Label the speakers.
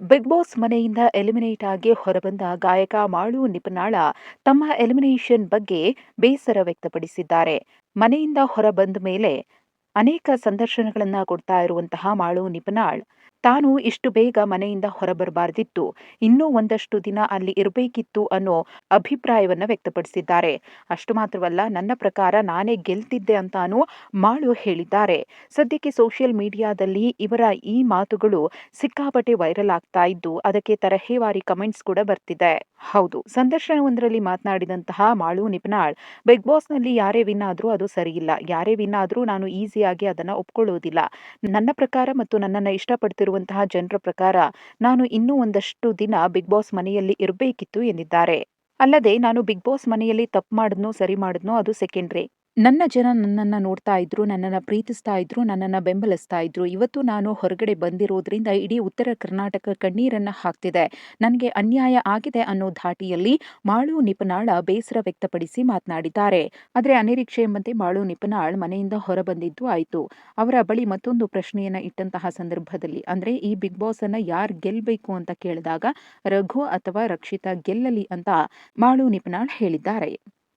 Speaker 1: Big boss ಮನೆಯಿಂದ eliminate ಆಗಿ ಹೊರಬಂದ ಗಾಯಕ ಮಾಳು ನಿಪನಾಳ ತಮ್ಮ ಎಲಿಮಿನೇಷನ್ ಬಗ್ಗೆ ಬೇಸರ ವ್ಯಕ್ತಪಡಿಸಿದ್ದಾರೆ. ಮನೆಯಿಂದ ಹೊರಬಂದ ಮೇಲೆ ಅನೇಕ ಸಂದರ್ಶನಗಳನ್ನು ಕೊಡ್ತಾ ಇರುವಂತಹ ಮಾಳು ನಿಪನಾಳ್ ತಾನು ಇಷ್ಟು ಬೇಗ ಮನೆಯಿಂದ ಹೊರಬರಬಾರ್ದಿತ್ತು. ಇನ್ನೂ ಒಂದಷ್ಟು ದಿನ ಅಲ್ಲಿ ಇರಬೇಕಿತ್ತು ಅನ್ನೋ ಅಭಿಪ್ರಾಯವನ್ನು ವ್ಯಕ್ತಪಡಿಸಿದ್ದಾರೆ. ಅಷ್ಟು ಮಾತ್ರವಲ್ಲ, ನನ್ನ ಪ್ರಕಾರ ನಾನೇ ಗೆಲ್ತಿದ್ದೆ ಅಂತಾನೂ ಮಾಳು ಹೇಳಿದ್ದಾರೆ. ಸದ್ಯಕ್ಕೆ ಸೋಷಿಯಲ್ ಮೀಡಿಯಾದಲ್ಲಿ ಇವರ ಈ ಮಾತುಗಳು ಸಿಕ್ಕಾಪಟ್ಟೆ ವೈರಲ್ ಆಗ್ತಾ ಇದ್ದು, ಅದಕ್ಕೆ ತರಹೇವಾರಿ ಕಮೆಂಟ್ಸ್ ಕೂಡ ಬರ್ತಿದೆ. ಹೌದು, ಸಂದರ್ಶನವೊಂದರಲ್ಲಿ ಮಾತನಾಡಿದಂತಹ ಮಾಳು ನಿಪನಾಳ್, ಬಿಗ್ ಬಾಸ್ನಲ್ಲಿ ಯಾರೇ ವಿನ್ ಆದರೂ ಅದು ಸರಿಯಿಲ್ಲ. ಯಾರೇ ವಿನ್ ಆದರೂ ನಾನು ಈಸಿಯಾಗಿ ಅದನ್ನ ಒಪ್ಕೊಳ್ಳೋದಿಲ್ಲ. ನನ್ನ ಪ್ರಕಾರ ಮತ್ತು ನನ್ನನ್ನು ಇಷ್ಟಪಡ್ತಿರುವಂತಹ ಜನರ ಪ್ರಕಾರ ನಾನು ಇನ್ನೂ ಒಂದಷ್ಟು ದಿನ ಬಿಗ್ ಬಾಸ್ ಮನೆಯಲ್ಲಿ ಇರಬೇಕಿತ್ತು ಎಂದಿದ್ದಾರೆ. ಅಲ್ಲದೆ ನಾನು ಬಿಗ್ ಬಾಸ್ ಮನೆಯಲ್ಲಿ ತಪ್ಪು ಮಾಡಿದ್ನೋ ಸರಿ ಮಾಡಿದ್ನೋ ಅದು ಸೆಕೆಂಡ್ರಿ ನನ್ನ ಜನ ನನ್ನನ್ನು ನೋಡ್ತಾ ಇದ್ರು, ನನ್ನನ್ನು ಪ್ರೀತಿಸ್ತಾ ಇದ್ರು, ನನ್ನನ್ನು ಬೆಂಬಲಿಸ್ತಾ ಇದ್ರು. ಇವತ್ತು ನಾನು ಹೊರಗಡೆ ಬಂದಿರೋದ್ರಿಂದ ಇಡೀ ಉತ್ತರ ಕರ್ನಾಟಕ ಕಣ್ಣೀರನ್ನು ಹಾಕ್ತಿದೆ. ನನಗೆ ಅನ್ಯಾಯ ಆಗಿದೆ ಅನ್ನೋ ಧಾಟಿಯಲ್ಲಿ ಮಾಳು ನಿಪನಾಳ ಬೇಸರ ವ್ಯಕ್ತಪಡಿಸಿ ಮಾತನಾಡಿದ್ದಾರೆ. ಆದರೆ ಅನಿರೀಕ್ಷೆ ಎಂಬಂತೆ ಮಾಳು ನಿಪನಾಳ್ ಮನೆಯಿಂದ ಹೊರಬಂದಿದ್ದು ಆಯಿತು. ಅವರ ಬಳಿ ಮತ್ತೊಂದು ಪ್ರಶ್ನೆಯನ್ನು ಇಟ್ಟಂತಹ ಸಂದರ್ಭದಲ್ಲಿ, ಅಂದರೆ ಈ ಬಿಗ್ ಬಾಸ್ ಯಾರು ಗೆಲ್ಲಬೇಕು ಅಂತ ಕೇಳಿದಾಗ, ರಘು ಅಥವಾ ರಕ್ಷಿತಾ ಗೆಲ್ಲಲಿ ಅಂತ ಮಾಳು ನಿಪನಾಳ್ ಹೇಳಿದ್ದಾರೆ.